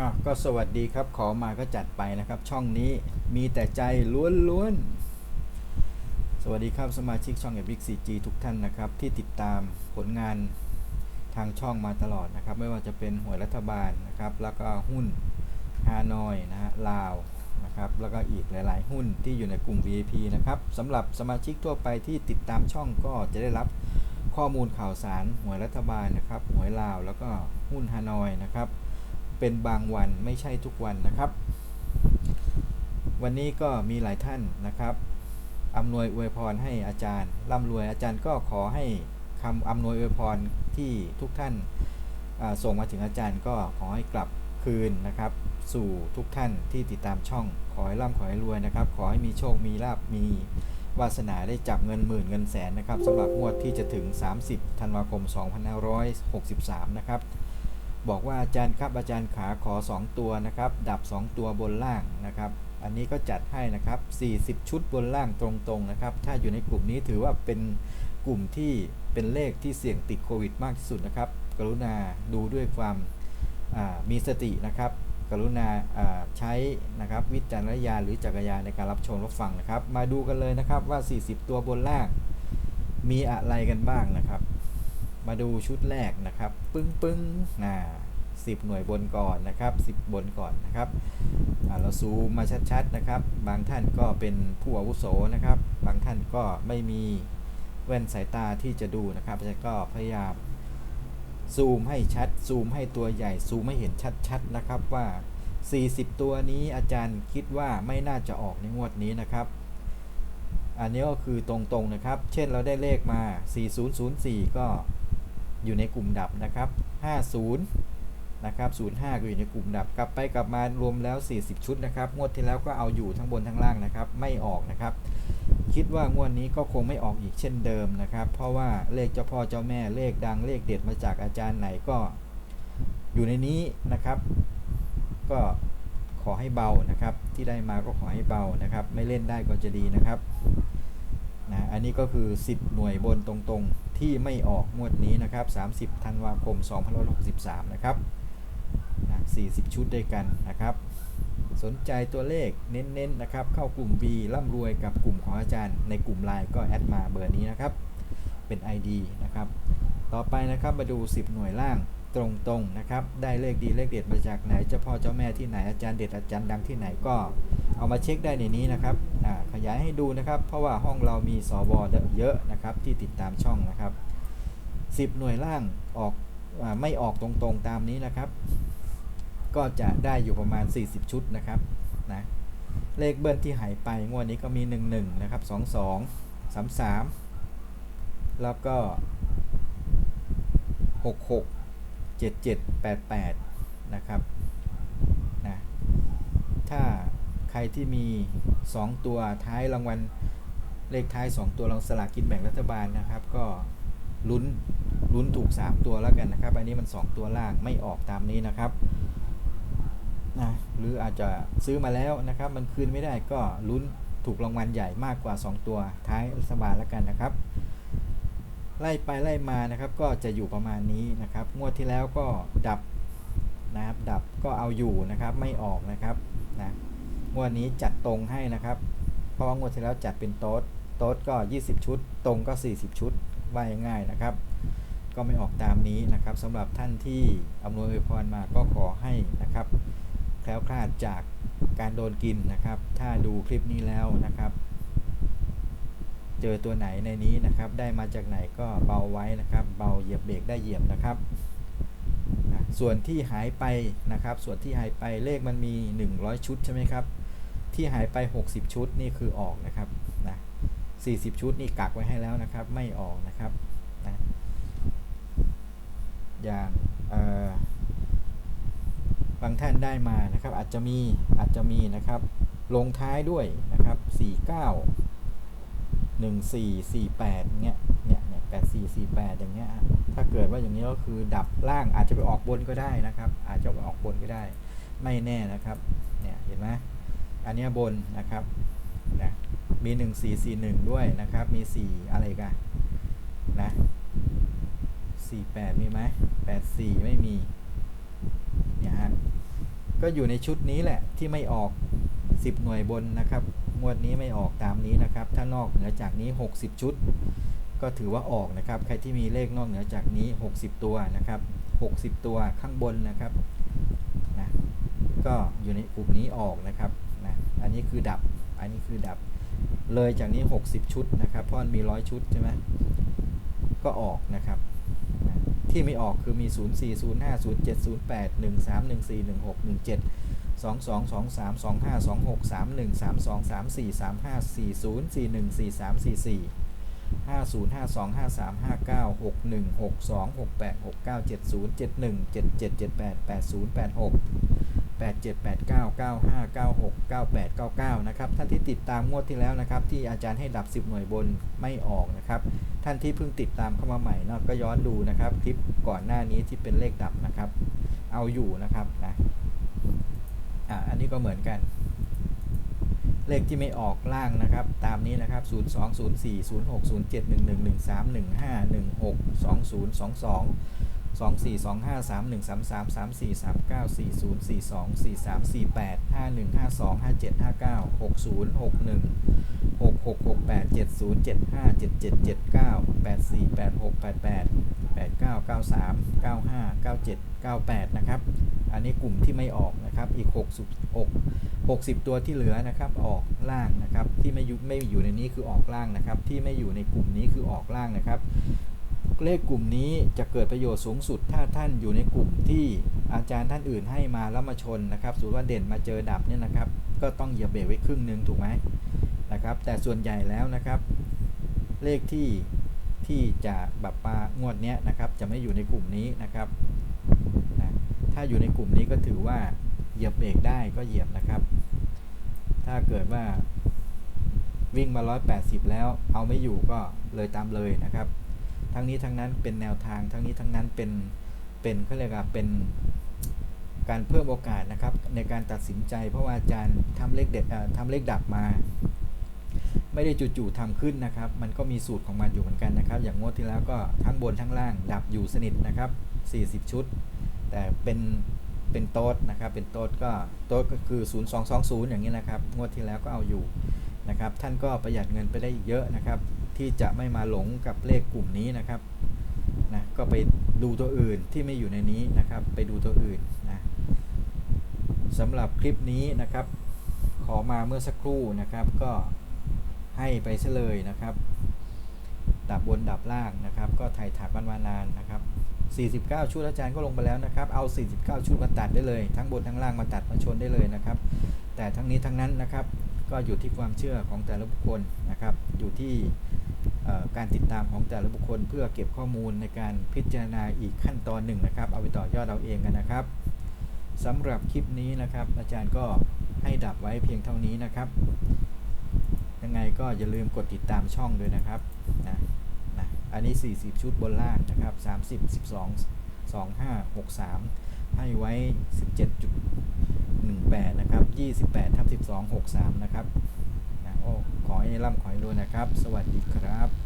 อะก็สวัสดีครับขอมาก็จัดไปนะครับ ช่องนี้มีแต่ใจล้วนๆ สวัสดีครับสมาชิกช่องเอพิกซีจีทุกท่านนะครับ ที่ติดตามผลงานทางช่องมาตลอดนะครับ ไม่ว่าจะเป็นหวยรัฐบาลนะครับ แล้วก็หุ้นฮานอยนะฮะลาวนะครับแล้วก็อีกหลาย ๆ หุ้นที่อยู่ในกลุ่ม VIP นะครับสำหรับสมาชิกทั่วไปที่ติดตามช่องก็จะได้รับข้อมูลข่าวสารหวยรัฐบาลนะครับหวยลาว แล้วก็หุ้นฮานอยนะครับ เป็นบางวันไม่ใช่ทุกวันนะครับ วันนี้ก็มีหลายท่านนะครับอำนวยอวยพรให้อาจารย์ร่ำรวยอาจารย์ก็ขอให้คำอำนวยอวยพรที่ทุกท่านาส่งมาถึงอาจารย์ก็ขอให้กลับคืนนะครับ สู่ทุกท่านที่ติดตามช่องขอให้ร่ำขอให้รวยนะครับ ขอให้มีโชคมีลาบมีวาสนาได้จับเงินหมื่นเงินแสนนะครับสำหรับงวดที่จะถึง 30 ธันวาคม 2563 นะครับ บอกว่าอาจารย์ครับอาจารย์ขาขอ 2 ตัวนะครับ ดับ 2 ตัวบนล่างนะครับ อันนี้ก็จัดให้นะครับ 40 ชุดบนล่างตรงๆนะครับ ถ้าอยู่ในกลุ่มนี้ถือว่าเป็นกลุ่มที่เป็นเลขที่เสี่ยงติดโควิดมากที่สุดนะครับ กรุณาดูด้วยความามีสตินะครับ กรุณาาใช้นะครับวิจารณญาณหรือจักรยานในการรับชมรับฟังนะครับ มาดูกันเลยนะครับว่า 40 ตัวบนล่างมีอะไรกันบ้างนะครับ มาดูชุดแรกนะครับ ปึ้งปึ้งนะสิบหน่วยบนก่อนนะครับสิบบนก่อนนะครับเราซูมมาชัดๆนะครับ บางท่านก็เป็นผู้อาวุโสนะครับ บางท่านก็ไม่มีแว่นสายตาที่จะดูนะครับอาจารย์ก็พยายามซูมให้ชัด ซูมให้ตัวใหญ่ ซูมให้เห็นชัดๆนะครับว่า 40 ตัวนี้อาจารย์คิดว่าไม่น่าจะออกในงวดนี้นะครับ อันนี้ก็คือตรงๆนะครับ เช่นเราได้เลขมา 4004 ก็ อยู่ในกลุ่มดับนะครับ 50 นะครับ 05 ก็อยู่ในกลุ่มดับ กลับไปกลับมารวมแล้ว 40 ชุดนะครับ งวดที่แล้วก็เอาอยู่ทั้งบนทั้งล่างนะครับ ไม่ออกนะครับ คิดว่างวดนี้ก็คงไม่ออกอีกเช่นเดิมนะครับ เพราะว่าเลขเจ้าพ่อเจ้าแม่เลขดังเลขเด็ดมาจากอาจารย์ไหนก็อยู่ในนี้นะครับ ก็ขอให้เบานะครับ ที่ได้มาก็ขอให้เบานะครับ ไม่เล่นได้ก็จะดีนะครับ นะอันนี้ก็คือ 10 หน่วยบนตรงๆ ที่ไม่ออกงวดนี้นะครับ 30 ธันวาคม 2563 นะครับนะ40 ชุดด้วยกันนะครับ สนใจตัวเลขเน้นๆนะครับ เข้ากลุ่ม B ร่ำรวยกับกลุ่มของอาจารย์ ในกลุ่มไลน์ก็แอดมาเบอร์นี้นะครับ เป็น ID นะครับ ต่อไปนะครับมาดู 10 หน่วยล่าง ตรงๆนะครับ ได้เลขดีเลขเด็ดมาจากไหนเจ้าพ่อเจ้าแม่ที่ไหนอาจารย์เด็ดอาจารย์ดังที่ไหนก็เอามาเช็คได้ในนี้นะครับขยายให้ดูนะครับ เพราะว่าห้องเรามีสวเยอะนะครับที่ติดตามช่องนะครับ10 หน่วยล่างออกอไม่ออกตรงๆตามนี้นะครับ ก็จะได้อยู่ประมาณ 40 ชุดนะครับนะเลขเบิ้ลที่หายไปงวดนี้ก็มี 11 นะครับ 22 33 แล้วก็ 66 77 88 นะครับนะถ้าใครที่มี 2 ตัวท้ายรางวัลเลขท้าย 2 ตัวรางสลากกินแบ่งรัฐบาลนะครับ ก็ลุ้นลุ้นถูก 3 ตัวแล้วกันนะครับ อันนี้มัน 2 ตัวล่างไม่ออกตามนี้นะครับนะหรืออาจจะซื้อมาแล้วนะครับ มันคืนไม่ได้ก็ลุ้นถูกรางวัลใหญ่มากกว่า 2 ตัวท้ายรัฐบาลแล้วกันนะครับ ไล่ไปไล่มานะครับก็จะอยู่ประมาณนี้นะครับ งวดที่แล้วก็ดับนะครับดับก็เอาอยู่นะครับไม่ออกนะครับนะงวดนี้จัดตรงให้นะครับ เพราะว่างวดที่แล้วจัดเป็นโต๊ดโต๊ดก็ 20 ชุด ตรงก็ 40 ชุดว่าง่ายนะครับ ก็ไม่ออกตามนี้นะครับสำหรับท่านที่อำนวยอวยพรมาก็ขอให้นะครับแคล้วคลาดจากการโดนกินนะครับ ถ้าดูคลิปนี้แล้วนะครับ เจอตัวไหนในนี้นะครับ ได้มาจากไหนก็เบาไว้นะครับ เบาเหยียบเบรกได้เหยียบนะครับ ส่วนที่หายไปนะครับ ส่วนที่หายไปเลขมันมี 100 ชุดใช่ไหมครับ ที่หายไป 60 ชุดนี่คือออกนะครับนะ40 ชุดนี่กักไว้ให้แล้วนะครับ ไม่ออกนะครับนะอย่างเอ่อบางท่านได้มานะครับ อาจจะมีอาจจะมีนะครับ ลงท้ายด้วยนะครับ 49 หนึ่งสี่สี่แปดเงี้ยเนี่ยเนี่ยแปดสี่สี่แปดอย่างเงี้ยถ้าเกิดว่าอย่างนี้ก็คือดับล่างอาจจะไปออกบนก็ได้นะครับ อาจจะไปออกบนก็ได้ ไม่แน่นะครับเนี่ยเห็นไหมอันนี้บนนะครับนะมีหนึ่งสี่สี่หนึ่งด้วยนะครับ มีสี่อะไรกันนะสี่แปดมีไหมแปดสี่ไม่มีเนี่ยฮะก็อยู่ในชุดนี้แหละที่ไม่ออก10หน่วยบนนะครับ งวดนี้ไม่ออกตามนี้นะครับ ถ้านอกเหนือจากนี้ 60 ชุด ก็ถือว่าออกนะครับ ใครที่มีเลขนอกเหนือจากนี้ 60 ตัวนะครับ 60 ตัวข้างบนนะครับนะก็อยู่ในกลุ่มนี้ออกนะครับนะอันนี้คือดับอันนี้คือดับเลยจากนี้ 60 ชุดนะครับ เพราะมันมี 100 ชุดใช่ไหมก็ออกนะครับ ที่ไม่ออกคือมี 0 4 0 5 0 7 0 8 1 3 1 4 1 6 1 7 2 2 2 3 2 5 2 6 3 1 3 2 3 4 3 5 4 0 4 1 4 3 4 4 5 0 5 2 5 3 5 9 6 1 6 2 6 8 6 9 7 0 7 1 7 7 7 8 8 0 8 6 8 7 8 9 9 5 9 6 9 8 9 9นะครับท่านที่ติดตามงวดที่แล้วนะครับ ที่อาจารย์ให้ดับ10หน่วยบนไม่ออกนะครับ ท่านที่เพิ่งติดตามเข้ามาใหม่นาะก็ย้อนดูนะครับ คลิปก่อนหน้านี้ที่เป็นเลขดับนะครับ เอาอยู่นะครับนะ อ่าอันนี้ก็เหมือนกัน เลขที่ไม่ออกล่างนะครับ ตามนี้นะครับ 0 2 0 4 0 6 0 7 1 1 1 3 1 5 1 6 2 0 2 2 2 4 2 5 3 1 3 3 3 4 3 9 4 0 4 2 4 3 4 8 5 1 5 2 5 7 5 9 6 0 6 1 6 6 6 8 7 0 7 5 7 7 7 9 8 4 8 6 8 8 8 9 9 3 9 5 9 7 9 8 นะครับ อันนี้กลุ่มที่ไม่ออกนะครับ อีก 6 6 60 ตัวที่เหลือนะครับออกล่างนะครับ ที่ไม่อยู่ไม่อยู่ในนี้คือออกล่างนะครับ ที่ไม่อยู่ในกลุ่มนี้คือออกล่างนะครับ เลขกลุ่มนี้จะเกิดประโยชน์สูงสุดถ้าท่านอยู่ในกลุ่มที่อาจารย์ท่านอื่นให้มาแล้วมาชนนะครับสมมติว่าเด่นมาเจอดับเนี่ยนะครับ ก็ต้องเหยียบเบรกไว้ครึ่งหนึ่งถูกไหม นะครับ แต่ส่วนใหญ่แล้วนะครับ เลขที่ที่จะแบบปางวดนี้นะครับ จะไม่อยู่ในกลุ่มนี้นะครับนะถ้าอยู่ในกลุ่มนี้ก็ถือว่าเหยียบเบรกได้ก็เหยียบนะครับ ถ้าเกิดว่าวิ่งมา 180 แล้วเอาไม่อยู่ก็เลยตามเลยนะครับ ทั้งนี้ทั้งนั้นเป็นแนวทาง ทั้งนี้ทั้งนั้นเป็นเป็นเขาเรียกว่าเป็นการเพิ่มโอกาสนะครับในการตัดสินใจเพราะว่าอาจารย์ทำเลขเด็ดทำเลขดับมา ไม่ได้จู่ๆทำขึ้นนะครับ มันก็มีสูตรของมันอยู่เหมือนกันนะครับ อย่างงวดที่แล้วก็ทั้งบนทั้งล่างดับอยู่สนิทนะครับ 40 ชุด แต่เป็นเป็นโต๊ดนะครับ เป็นโต๊ดก็โต๊ดก็คือ 0220 อย่างนี้นะครับ งวดที่แล้วก็เอาอยู่นะครับ ท่านก็ประหยัดเงินไปได้อีกเยอะนะครับ ที่จะไม่มาหลงกับเลขกลุ่มนี้นะครับนะก็ไปดูตัวอื่นที่ไม่อยู่ในนี้นะครับ ไปดูตัวอื่นนะสำหรับคลิปนี้นะครับ ขอมาเมื่อสักครู่นะครับก็ ให้ไปเฉลยนะครับ ดับบนดับล่างนะครับ ก็ไถ่ถากวันวานานนะครับ 49 ชุดอาจารย์ก็ลงไปแล้วนะครับ เอา 49 ชุดมาตัดได้เลย ทั้งบนทั้งล่างมาตัดมาชนได้เลยนะครับ แต่ทั้งนี้ทั้งนั้นนะครับ ก็อยู่ที่ความเชื่อของแต่ละบุคคลนะครับ อยู่ที่การติดตามของแต่ละบุคคล เพื่อเก็บข้อมูลในการพิจารณาอีกขั้นตอนหนึ่งนะครับ เอาไปต่อยอดเราเองกันนะครับสำหรับคลิปนี้นะครับ อาจารย์ก็ให้ดับไว้เพียงเท่านี้นะครับ ยังไงก็อย่าลืมกดติดตามช่องด้วยนะครับนะนะอันนี้ 40 ชุดบนล่างนะครับ 30 12 25 63 ให้ไว้ 17.18 นะครับ 28ทับ12 63 นะครับนะโอ้ขอให้ร่ำขอให้รวยนะครับ สวัสดีครับ